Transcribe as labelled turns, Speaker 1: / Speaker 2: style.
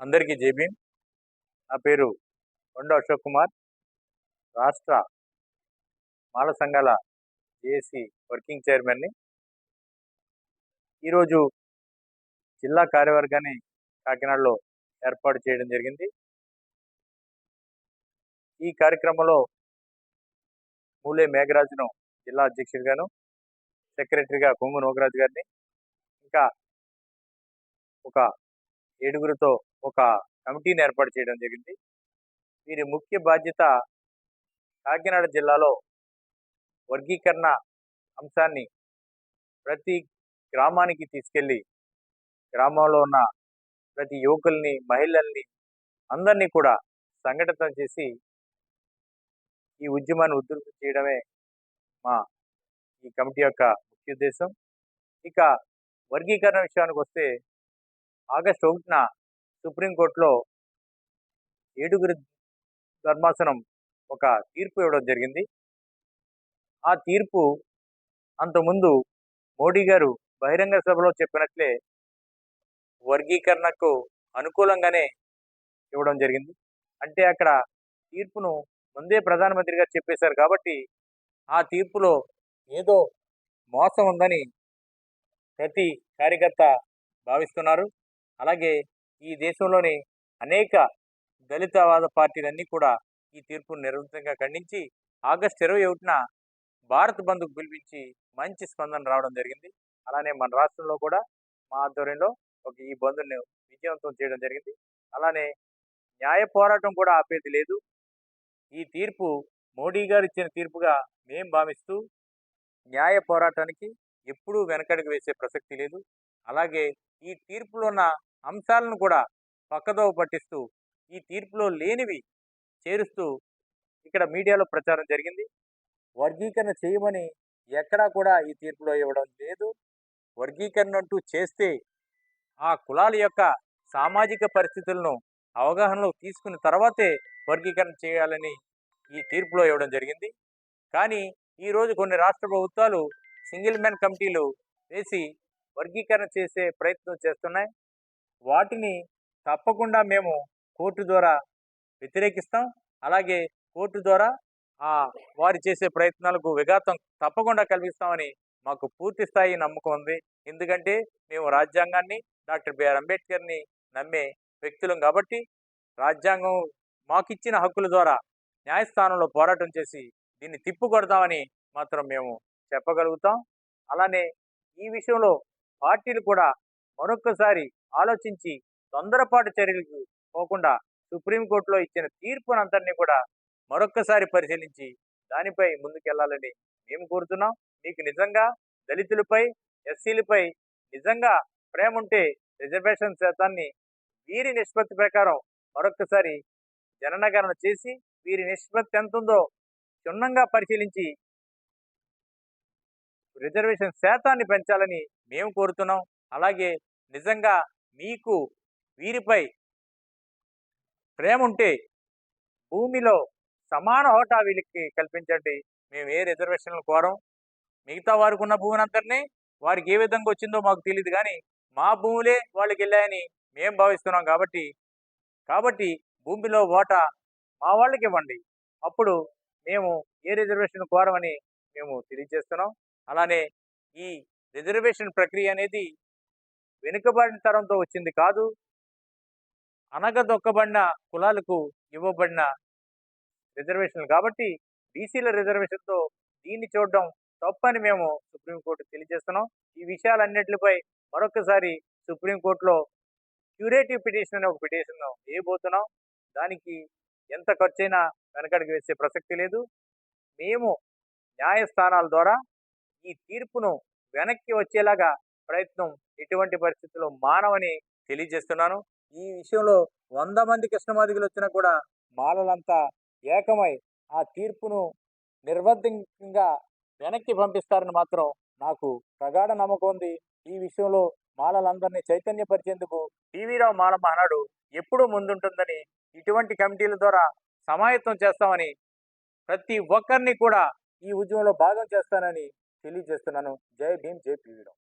Speaker 1: అందరికీ జేబీన్ నా పేరు కొండ అశోక్ కుమార్. రాష్ట్ర మాల సంఘాల జేఏసీ వర్కింగ్ చైర్మన్ని. ఈరోజు జిల్లా కార్యవర్గాన్ని కాకినాడలో ఏర్పాటు చేయడం జరిగింది. ఈ కార్యక్రమంలో మూలే మేఘరాజును జిల్లా అధ్యక్షుడిగాను సెక్రటరీగా కొంగు నోగరాజు గారిని ఇంకా ఒక ఏడుగురితో ఒక కమిటీని ఏర్పాటు చేయడం జరిగింది. వీరి ముఖ్య బాధ్యత కాకినాడ జిల్లాలో వర్గీకరణ అంశాన్ని ప్రతి గ్రామానికి తీసుకెళ్ళి గ్రామంలో ఉన్న ప్రతి యువకుల్ని మహిళల్ని అందరినీ కూడా సంఘటితం చేసి ఈ ఉద్యమాన్ని ఉధృతం చేయడమే మా ఈ కమిటీ యొక్క ముఖ్య ఉద్దేశం. ఇక వర్గీకరణ విషయానికి వస్తే ఆగస్టు ఒకటిన సుప్రీంకోర్టులో ఏడుగురి ధర్మాసనం ఒక తీర్పు ఇవ్వడం జరిగింది. ఆ తీర్పు అంతకుముందు మోడీ గారు బహిరంగ సభలో చెప్పినట్లే వర్గీకరణకు అనుకూలంగానే ఇవ్వడం జరిగింది. అంటే అక్కడ తీర్పును ముందే ప్రధానమంత్రి గారు చెప్పేశారు కాబట్టి ఆ తీర్పులో ఏదో మోసం ఉందని ప్రతి కార్యకర్త భావిస్తున్నారు. అలాగే ఈ దేశంలోని అనేక దళితవాద పార్టీలన్నీ కూడా ఈ తీర్పును నిరంతరంగా ఖండించి ఆగస్టు ఇరవై ఒకటిన భారత్ బంధుకు పిలిపించి మంచి స్పందన రావడం జరిగింది. అలానే మన రాష్ట్రంలో కూడా మా ఆధ్వర్యంలో ఒక ఈ బంధుని విజయవంతం చేయడం జరిగింది. అలానే న్యాయ పోరాటం కూడా ఆపేది లేదు. ఈ తీర్పు మోడీ గారు ఇచ్చిన తీర్పుగా మేం భావిస్తూ న్యాయ పోరాటానికి ఎప్పుడూ వెనకడుగు వేసే ప్రసక్తి లేదు. అలాగే ఈ తీర్పులో ఉన్న అంశాలను కూడా పక్కదోవ పట్టిస్తూ ఈ తీర్పులో లేనివి చేరుస్తూ ఇక్కడ మీడియాలో ప్రచారం జరిగింది. వర్గీకరణ చేయమని ఎక్కడా కూడా ఈ తీర్పులో ఇవ్వడం లేదు. వర్గీకరణ అంటూ చేస్తే ఆ కులాల యొక్క సామాజిక పరిస్థితులను అవగాహనలో తీసుకున్న తర్వాతే వర్గీకరణ చేయాలని ఈ తీర్పులో ఇవ్వడం జరిగింది. కానీ ఈరోజు కొన్ని రాష్ట్ర ప్రభుత్వాలు సింగిల్ మ్యాన్ కమిటీలు వేసి వర్గీకరణ చేసే ప్రయత్నం చేస్తున్నాయి. వాటిని తప్పకుండా మేము కోర్టు ద్వారా వ్యతిరేకిస్తాం. అలాగే కోర్టు ద్వారా ఆ వారు చేసే ప్రయత్నాలకు విఘాతం తప్పకుండా కల్పిస్తామని మాకు పూర్తి స్థాయి నమ్మకం ఉంది. ఎందుకంటే మేము రాజ్యాంగాన్ని డాక్టర్ బిఆర్ అంబేద్కర్ని నమ్మే వ్యక్తులం కాబట్టి రాజ్యాంగం మాకిచ్చిన హక్కుల ద్వారా న్యాయస్థానంలో పోరాటం చేసి దీన్ని తిప్పుకొడతామని మాత్రం మేము చెప్పగలుగుతాం. అలానే ఈ విషయంలో పార్టీలు కూడా మరొక్కసారి ఆలోచించి తొందరపాటు చర్యలకు పోకుండా సుప్రీంకోర్టులో ఇచ్చిన తీర్పునంతటినీ కూడా మరొక్కసారి పరిశీలించి దానిపై ముందుకెళ్ళాలని మేము కోరుతున్నాం. మీకు నిజంగా దళితులపై ఎస్సీలపై నిజంగా ప్రేమ ఉంటే రిజర్వేషన్ శాతాన్ని వీరి నిష్పత్తి ప్రకారం మరొక్కసారి జననగణన చేసి వీరి నిష్పత్తి ఎంత ఉందో క్షుణ్ణంగా పరిశీలించి రిజర్వేషన్ శాతాన్ని పెంచాలని మేము కోరుతున్నాం. అలాగే నిజంగా మీకు వీరిపై ప్రేమ ఉంటే భూమిలో సమాన హోటా వీళ్ళకి కల్పించండి. మేము ఏ రిజర్వేషన్లు కోరం? మిగతా వారికి ఉన్న భూమిని అందరినీ వారికి ఏ విధంగా వచ్చిందో మాకు తెలియదు కానీ మా భూములే వాళ్ళకి వెళ్ళాయని మేము భావిస్తున్నాం కాబట్టి కాబట్టి భూమిలో ఓటా మా వాళ్ళకి ఇవ్వండి. అప్పుడు మేము ఏ రిజర్వేషన్ కోరమని మేము తెలియజేస్తున్నాం. అలానే ఈ రిజర్వేషన్ ప్రక్రియ అనేది వెనుకబడిన తరంతో వచ్చింది కాదు. అనగదొక్కబడిన కులాలకు ఇవ్వబడిన రిజర్వేషన్లు కాబట్టి బీసీల రిజర్వేషన్తో దీన్ని చూడడం తప్పని మేము సుప్రీంకోర్టు తెలియజేస్తున్నాం. ఈ విషయాలన్నింటిపై మరొకసారి సుప్రీంకోర్టులో క్యూరేటివ్ పిటిషన్ అనే ఒక పిటిషన్ వేయబోతున్నాం. దానికి ఎంత ఖర్చైనా వెనకడికి వేసే ప్రసక్తి లేదు. మేము న్యాయస్థానాల ద్వారా ఈ తీర్పును వెనక్కి వచ్చేలాగా ప్రయత్నం ఎటువంటి పరిస్థితుల్లో మానవని తెలియజేస్తున్నాను. ఈ విషయంలో వంద మంది కృష్ణమాదిగులు వచ్చినా కూడా మాలలంతా ఏకమై ఆ తీర్పును నిర్బంధంగా వెనక్కి పంపిస్తారని మాత్రం నాకు ప్రగాఢ నమ్మకం ఉంది. ఈ విషయంలో మాలలందరినీ చైతన్యపరిచేందుకు టీవీరావు మాల మహానాడు ఎప్పుడూ ముందుంటుందని ఇటువంటి కమిటీల ద్వారా సమాయత్తం చేస్తామని ప్రతి ఒక్కరిని కూడా ఈ ఉద్యమంలో భాగం చేస్తానని తెలియజేస్తున్నాను. జై భీమ్ జై పీవీరావు